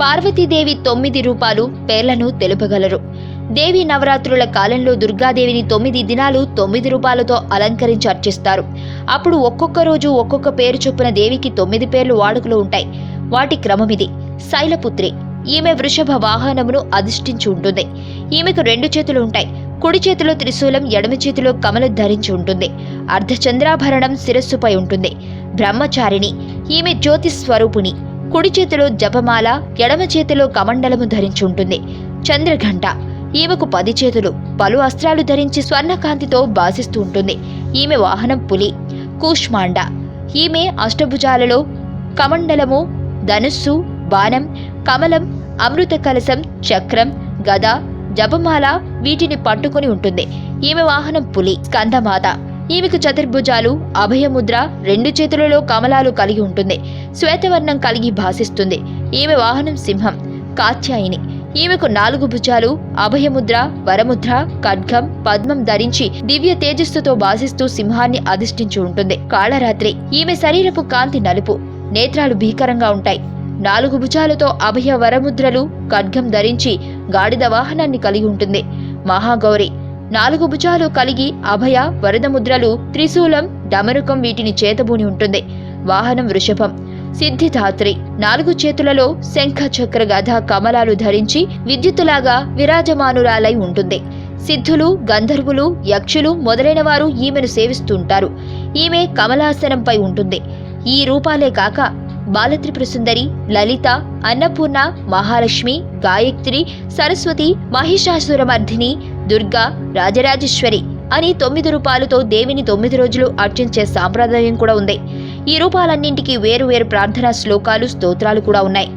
పార్వతీదేవి తొమ్మిది రూపాలు పేర్లను తెలుపగలరు. దేవి నవరాత్రుల కాలంలో దుర్గాదేవిని తొమ్మిది దినాలు తొమ్మిది రూపాలతో అలంకరించి అర్చిస్తారు. అప్పుడు ఒక్కొక్క రోజు ఒక్కొక్క పేరు చొప్పున దేవికి తొమ్మిది పేర్లు వాడుకలో ఉంటాయి. వాటి క్రమమిది. శైలపుత్రి. ఈమె వృషభ వాహనమును అధిష్ఠించి ఉంటుంది. ఈమెకు రెండు చేతులు ఉంటాయి. కుడి చేతిలో త్రిశూలం ఎడమ చేతిలో కమలు ధరించి ఉంటుంది. అర్ధచంద్రాభరణం శిరస్సుపై ఉంటుంది. బ్రహ్మచారిణి. ఈమె జ్యోతిస్వరూపుణి కుడి చేతిలో జపమాల ఎడమ చేతిలో కమండలము ధరించి ఉంటుంది చంద్రఘంట. ఈమెకు పది చేతులు పలు అస్త్రాలు ధరించి స్వర్ణకాంతితో భాసిస్తూ ఉంటుంది ఈమె వాహనం పులి. కూష్మాండ. ఈమె అష్టభుజాలలో కమండలము ధనుస్సు బాణం కమలం అమృత కలశం చక్రం గద జపమాల వీటిని పట్టుకొని ఉంటుంది. ఈమె వాహనం పులి. స్కందమాత ఈమెకు చతుర్భుజాలు అభయముద్ర రెండు చేతులలో కమలాలు కలిగి ఉంటుంది. శ్వేతవర్ణం కలిగి భాసిస్తుంది. ఈమె వాహనం సింహం కాత్యాయిని. ఈమెకు నాలుగు భుజాలు అభయముద్ర వరముద్ర ఖడ్గం పద్మం ధరించి దివ్య తేజస్సుతో భాసిస్తూ సింహాన్ని అధిష్ఠించి ఉంటుంది. కాళరాత్రి ఈమె శరీరపు కాంతి నలుపు నేత్రాలు భీకరంగా ఉంటాయి. నాలుగు భుజాలతో అభయ వరముద్రలు ఖడ్గం ధరించి గాడిద వాహనాన్ని కలిగి ఉంటుంది. మహాగౌరి నాలుగు భుజాలు కలిగి అభయ వరదముద్రలు త్రిశూలం డమరుకం వీటిని చేతబూని ఉంటుంది. వాహనం వృషభం. సిద్ధిదాత్రి. నాలుగు చేతులలో శంఖ చక్ర గధ కమలాలు ధరించి విద్యుత్తులాగా విరాజమానురాలై ఉంటుంది. సిద్ధులు గంధర్వులు యక్షులు మొదలైన వారు ఈమెను సేవిస్తుంటారు ఈమె కమలాసనంపై ఉంటుంది. ఈ రూపాలే కాక బాలత్రిపుర సుందరి లలిత అన్నపూర్ణ మహాలక్ష్మి గాయత్రి సరస్వతి మహిషాసురమర్ధిని దుర్గా రాజరాజేశ్వరి అని తొమ్మిది రూపాలతో దేవిని తొమ్మిది రోజులు అర్చించే సాంప్రదాయం కూడా ఉంది. ఈ రూపాలన్నింటికీ వేరు వేరు ప్రార్థనా శ్లోకాలు స్తోత్రాలు కూడా ఉన్నాయి.